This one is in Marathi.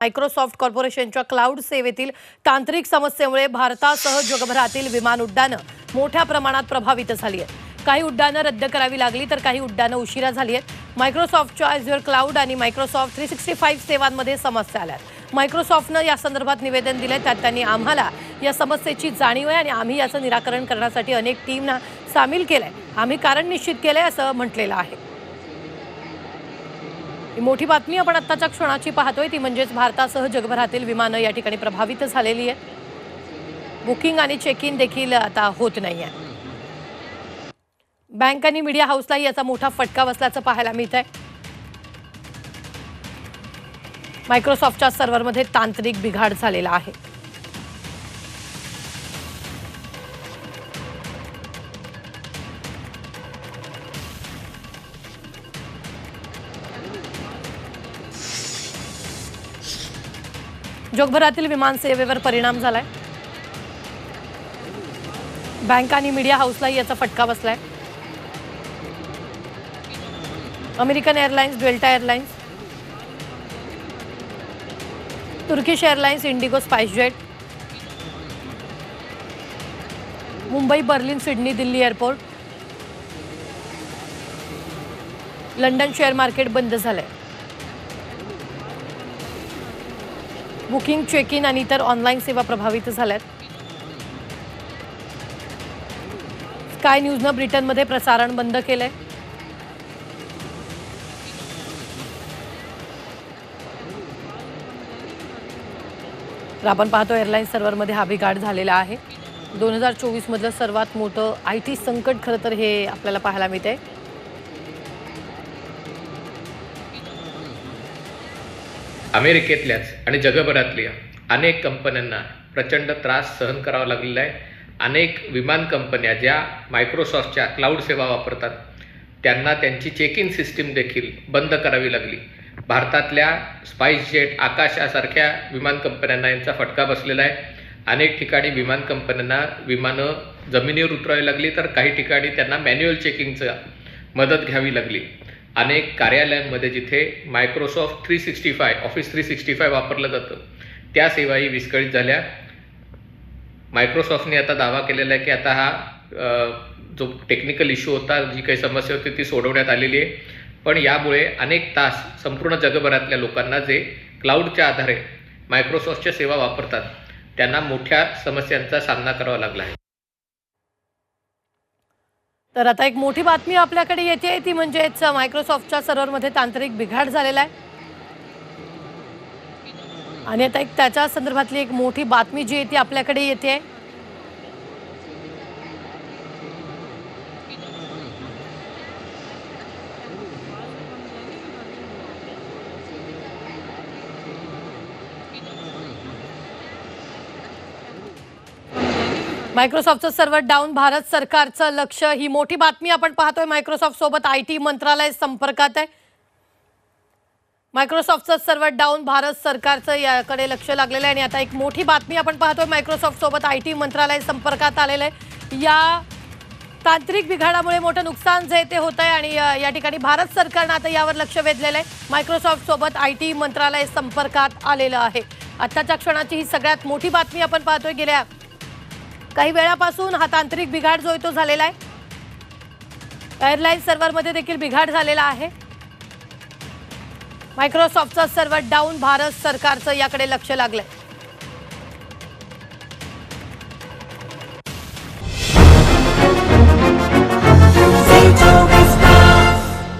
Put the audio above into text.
मायक्रोसॉफ्ट कॉर्पोरेशनच्या क्लाउड सेवेतील तांत्रिक समस्येमुळे भारतासह जगभरातील विमान उड्डाणं मोठ्या प्रमाणात प्रभावित झाली आहेत. काही उड्डाणं रद्द करावी लागली तर काही उड्डाणं उशिरा झाली आहेत. मायक्रोसॉफ्टच्या ॲझ्युअर क्लाउड आणि मायक्रोसॉफ्ट थ्री सिक्स्टी फाईव्ह सेवांमध्ये समस्या आल्या आहेत. मायक्रोसॉफ्टनं या संदर्भात निवेदन दिलं त्यात त्यांनी आम्हाला या समस्येची जाणीव आहे आणि आम्ही याचं निराकरण करण्यासाठी अनेक टीमना सामील केलं आहे आम्ही कारण निश्चित केलं आहे असं म्हटलेलं आहे. मोठी बातमी आपण आत्ताच्या क्षणाची पाहतोय. ती म्हणजेच भारतासह जगभरातील विमानं या ठिकाणी प्रभावित झालेली आहेत. बुकिंग आणि चेक इन देखील आता होत नाही आहे. बँक आणि मीडिया हाऊसलाही याचा मोठा फटका बसल्याचं पाहायला मिळत आहे मायक्रोसॉफ्टच्या सर्व्हरमध्ये तांत्रिक बिघाड झालेला आहे. जगभरातील विमानसेवेवर परिणाम झालाय. बँक आणि मीडिया हाऊसलाही याचा फटका बसलाय. American Airlines Delta Airlines Turkish Airlines IndiGo SpiceJet Mumbai Berlin Sydney Delhi airport London share market बंद झालंय. बुकिंग चेक इन आणि इतर ऑनलाईन सेवा प्रभावित झाल्यात. स्काय न्यूजनं ब्रिटनमध्ये प्रसारण बंद केलंय. तर आपण पाहतो एअरलाईन सर्व्हरमध्ये हा बिघाड झालेला आहे. दोन हजार चोवीसमधलं सर्वात मोठं आय टी संकट खरं तर हे आपल्याला पाहायला मिळते अमेरिकेतल्याच आणि जगभरातल्या अनेक कंपन्यांना प्रचंड त्रास सहन करावा लागलेला आहे. अनेक विमान कंपन्या ज्या मायक्रोसॉफ्टच्या क्लाउड सेवा वापरतात त्यांना त्यांची चेक इन सिस्टीम देखील बंद करावी लागली. भारतातल्या स्पाईसजेट जेट आकाश यासारख्या विमान कंपन्यांना यांचा फटका बसलेला आहे. अनेक ठिकाणी विमान कंपन्यांना विमानं जमिनीवर उतरावी लागली तर काही ठिकाणी त्यांना मॅन्युअल चेकिंगचं मदत घ्यावी लागली. अनेक कार्यालयांमध्ये जिथे Microsoft three sixty five office three sixty five वापरलं जातं त्या सेवाही विस्कळीत झाल्या. मायक्रोसॉफ्टने आता दावा केलेला आहे की आता हा जो टेक्निकल इश्यू होता जी काही समस्या होती ती सोडवण्यात आलेली आहे. पण यामुळे अनेक तास संपूर्ण जगभरातल्या लोकांना जे क्लाउडच्या आधारे मायक्रोसॉफ्टच्या सेवा वापरतात त्यांना मोठ्या समस्यांचा सामना करावा लागला आहे. तर आता एक मोठी बातमी आपल्याकडे येते ती म्हणजेच मायक्रोसॉफ्टच्या सर्व्हरमध्ये तांत्रिक बिघाड झालेला आहे. आणि आता एक त्याच्या संदर्भातली एक मोठी बातमी जी आहे ती आपल्याकडे येते. मायक्रोसॉफ्टचं सर्व्हर डाऊन. भारत सरकारचं लक्ष. ही मोठी बातमी आपण पाहतोय. मायक्रोसॉफ्ट सोबत आय टी मंत्रालय संपर्कात आहे. मायक्रोसॉफ्टचं सर्व्हर डाऊन. भारत सरकारचं याकडे लक्ष लागलेलं आहे. आणि आता एक मोठी बातमी आपण पाहतोय. मायक्रोसॉफ्ट सोबत आय टी मंत्रालय संपर्कात आलेलं आहे. या तांत्रिक बिघाडामुळे मोठं नुकसान जे ते होत आहे आणि या ठिकाणी भारत सरकारनं आता यावर लक्ष वेधलेलं आहे. मायक्रोसॉफ्ट सोबत आय टी मंत्रालय संपर्कात आलेलं आहे. आत्ताच्या क्षणाची ही सगळ्यात मोठी बातमी आपण पाहतोय. गेल्या काही वेळापासून हा तांत्रिक बिघाड जो आहे तो झालेला आहे. एअरलाईन सर्व्हरमध्ये देखील बिघाड झालेला आहे. मायक्रोसॉफ्टचा सर्व्हर डाऊन भारत सरकारचं याकडे लक्ष लागलंय.